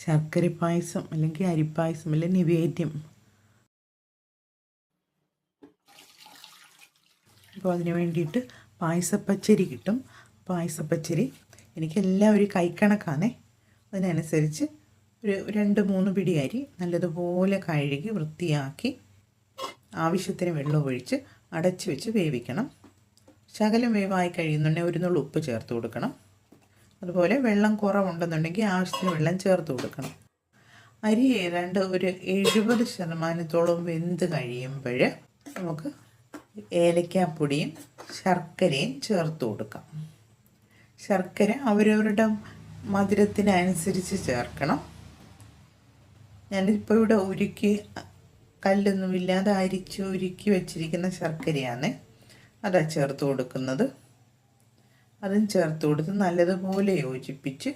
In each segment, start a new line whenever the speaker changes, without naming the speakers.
ശർക്കര പായസം അല്ലെങ്കിൽ അരിപ്പായസം അല്ലെങ്കിൽ നിവേദ്യം. അപ്പോൾ അതിന് വേണ്ടിയിട്ട് പായസപ്പച്ചരി കിട്ടും. പായസപ്പച്ചരി എനിക്ക് എല്ലാവരും കൈക്കണക്കാണേ. അതിനനുസരിച്ച് ഒരു രണ്ട് മൂന്ന് പിടി അരി നല്ലതുപോലെ കഴുകി വൃത്തിയാക്കി ആവശ്യത്തിന് വെള്ളം ഒഴിച്ച് അടച്ചു വെച്ച് വേവിക്കണം. ശകലം വേവായി കഴിയുന്നുണ്ടെങ്കിൽ ഒരു നുള്ളു ഉപ്പ് ചേർത്ത് കൊടുക്കണം. അതുപോലെ വെള്ളം കുറവുണ്ടെന്നുണ്ടെങ്കിൽ ആവശ്യത്തിന് വെള്ളം ചേർത്ത് കൊടുക്കണം. അരി ഏതാണ്ട് ഒരു എഴുപത് ശതമാനത്തോളം വെന്ത് കഴിയുമ്പോൾ നമുക്ക് ഏലക്കാപ്പൊടിയും ശർക്കരയും ചേർത്ത് കൊടുക്കാം. ശർക്കര അവരവരുടെ മധുരത്തിനനുസരിച്ച് ചേർക്കണം. ഞാനിപ്പോൾ ഇവിടെ ഉരുക്കി കല്ലൊന്നുമില്ലാതെ അരിച്ച് ഉരുക്കി വെച്ചിരിക്കുന്ന ശർക്കരയാണ് അതാ ചേർത്ത് കൊടുക്കുന്നത്. അതും ചേർത്ത് കൊടുത്ത് നല്ലതുപോലെ യോജിപ്പിച്ച്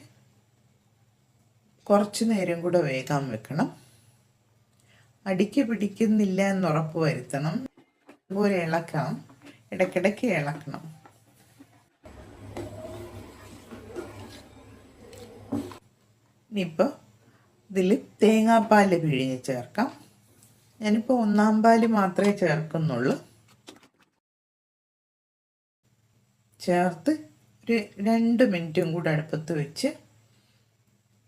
കുറച്ച് നേരം കൂടെ വേഗം വെക്കണം. അടിക്ക് പിടിക്കുന്നില്ല എന്ന് ഉറപ്പ് വരുത്തണം. അതുപോലെ ഇളക്കണം. ഇടയ്ക്കിടയ്ക്ക് ഇളക്കണം. ഇനിയിപ്പോൾ ഇതിൽ തേങ്ങാപ്പാൽ പിഴിഞ്ഞ് ചേർക്കാം. ഞാനിപ്പോൾ ഒന്നാം പാൽ മാത്രമേ ചേർക്കുന്നുള്ളൂ. ചേർത്ത് ഒരു രണ്ട് മിനിറ്റും കൂടെ അടുപ്പത്ത് വെച്ച്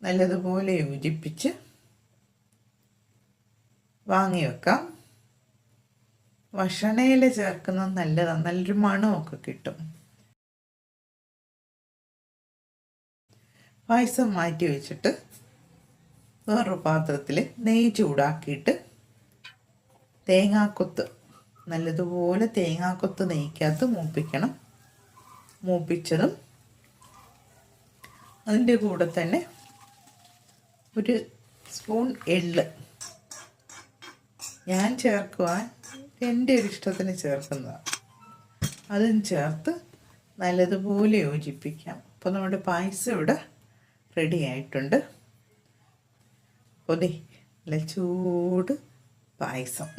നല്ലതുപോലെ യോജിപ്പിച്ച് വാങ്ങി വെക്കാം. വഷണയിൽ ചേർക്കുന്നത് നല്ലതാണ് നല്ലൊരു മണമൊക്കെ കിട്ടും. പായസം മാറ്റി വെച്ചിട്ട് വേറൊരു പാത്രത്തിൽ നെയ്യ് ചൂടാക്കിയിട്ട് തേങ്ങാക്കൊത്ത് നല്ലതുപോലെ തേങ്ങാക്കൊത്ത് നെയ്ക്കകത്ത് മൂപ്പിക്കണം. മൂപ്പിച്ചതും അതിന്റെ കൂടെ തന്നെ ഒരു സ്പൂൺ എള്ള് ഞാൻ ചേർക്കുവാൻ എന്റെ ഒരു ഇഷ്ടത്തിന് ചേർക്കുന്നതാണ്. അതും ചേർത്ത് നല്ലതുപോലെ യോജിപ്പിക്കാം. അപ്പോൾ നമ്മുടെ പായസം ഇവിടെ റെഡി ആയിട്ടുണ്ട്. ദേ നല്ല ചൂട് പായസം.